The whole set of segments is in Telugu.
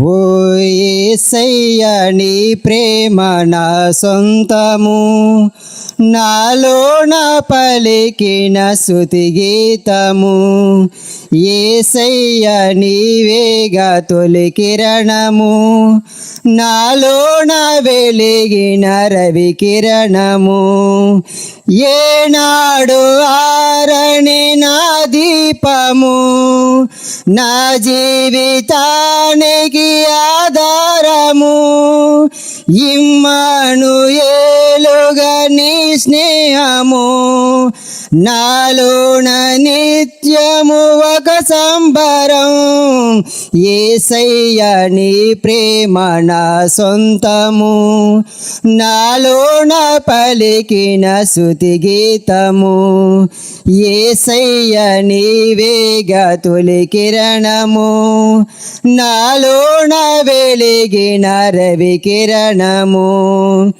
ఓ యేసయ్య నీ ప్రేమ నా సొంతము. నాలోన పలికిన శృతి గీతము. ఏసయ్య నీవేగా తొలి కిరణము. నాలోన వెలిగిన రవి కిరణము. ఏనాడు ఆరణి నా దీపము నా జీవితానికి ఆధారము. ఇమ్మను ఏలుగా నీ స్నేహము నాలోన నిత్యము ఒక సంబరం. ఏసయ్య నీ ప్రేమ నా సొంతము. నాలోన పలికిన శృతి గీతము. ఏసయ్య నీవేగా తొలి కిరణము. నాలోన వెలిగిన రవి కిరణము.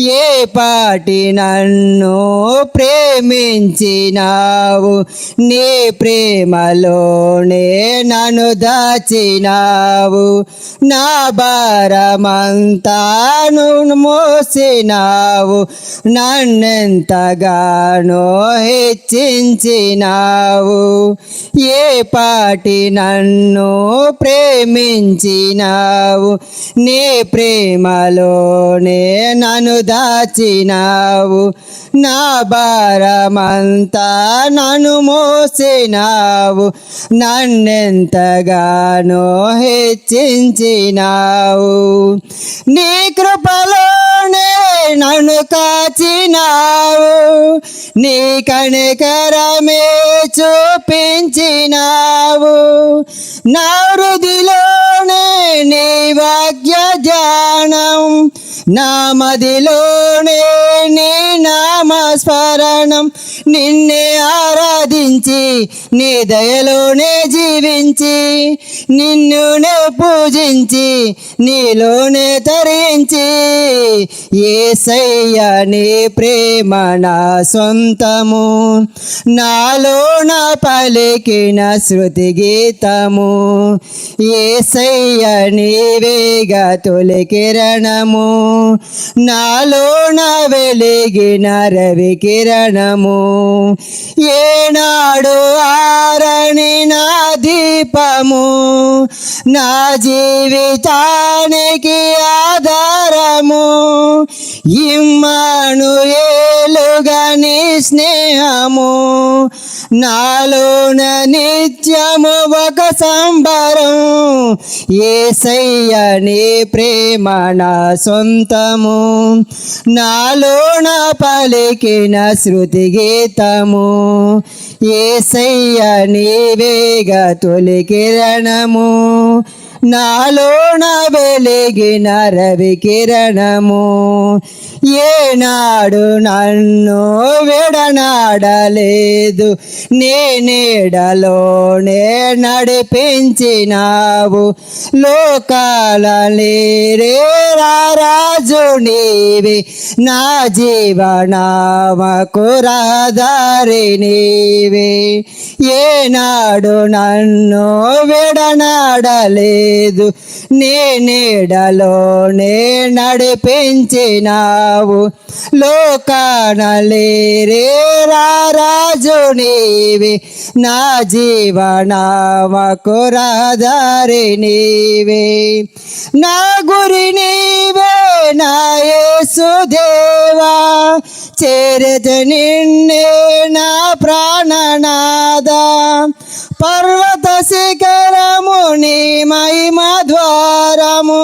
ఏ పాటి నన్ను ప్రేమించ దాచినావు. నీ ప్రేమలోనే నన్ను దాచినావు. నా భారమంతాను మోసినావు. నన్నెంతగానో హెచ్చించినావు. ఏ పాటి నన్ను ప్రేమించినావు. నీ ప్రేమలోనే నన్ను దాచినావు. నా భారమంతా నన్ను మోసినావు నన్నెంతగానో హెచ్చించినావు. నీ కృపలోనే నన్ను కాచినావు నీ కనికరమే చూపించినావు. నా హృదిలోనే నీ వాక్య ధ్యానం నా మదిలోనే నీ కారణం నిన్నే ఆరాధించి నీ దయలోనే జీవించి నిన్నునే పూజించి నీలోనే తరించి. ఏసయ్య నీ ప్రేమ నా సొంతము నాలోన పలికిన శృతి గీతము. ఏసయ్య నీవేగా తొలి కిరణము నా వెలిగిన రవికి కిరణము ఏనాడు ఆరణి నా దీపము. నా జీవితానికి ఆధారము. ఈ నాలోన నిత్యము ఒక సంబరం. ఏసయ్య నీ ప్రేమ నా సొంతము. నాలోన పలికిన శృతి గీతము. ఏసయ్య వేగ తొలి కిరణము. నాలోన వెలిగిన రవి కిరణము ఏనాడు నన్ను విడనాడలేదు. నేనేడలోనే నడిపించినావు. లోకాల లేరే రాజు నీవి. నా జీవనామకు రాదారి నీవి. ఏనాడు నన్ను విడనాడలేదు నేనేడలోనే నడిపించినావు. లోకాన లేరే రాజు నీవి. నా జీవనామకు రాదారి నీవే. నా గురి నీవే నా యేసుదేవా చేరత నిన్నే నా ప్రాణనాదా పర్వత శిఖరము నీ మహిమ ద్వారము.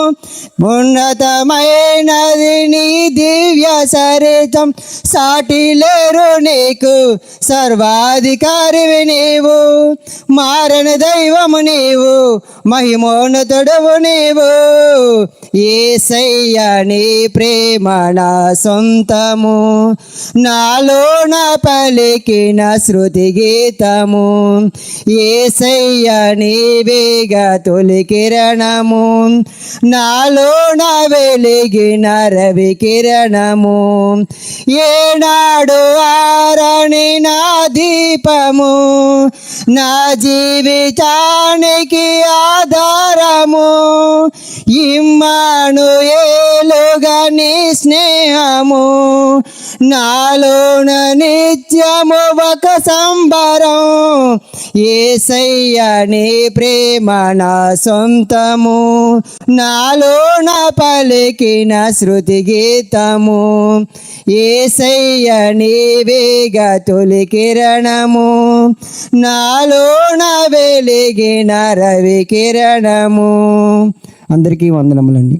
ఉన్నతమైనది నీ దివ్య సరితం సాటి లేరు నీకు సర్వాధికారివి నీవు. మారని దైవము నీవు మహిమోన్నతుడవు నీవు. ఏసయ్య నీ ప్రేమ నా సొంతము. నాలోన పలికిన శృతి గీతము. ఏసయ్య నీవేగా తొలి కిరణము. నాలో వెలిగిన రవి కిరణము ఏనాడు ఆరణి నా దీపము నా జీవితానికి ఆధారము. ఇమ్మను ఏలుగా నీ స్నేహము నాలోన నిత్యము ఒక సంబరం. ఏ నీ ప్రేమ నా సొంతము నాలోన పలికిన శృతి గీతము. ఏసయ్య వేగ తొలికి కిరణము నాలోన వెలిగిన రవి కిరణము అందరికీ వందనములండి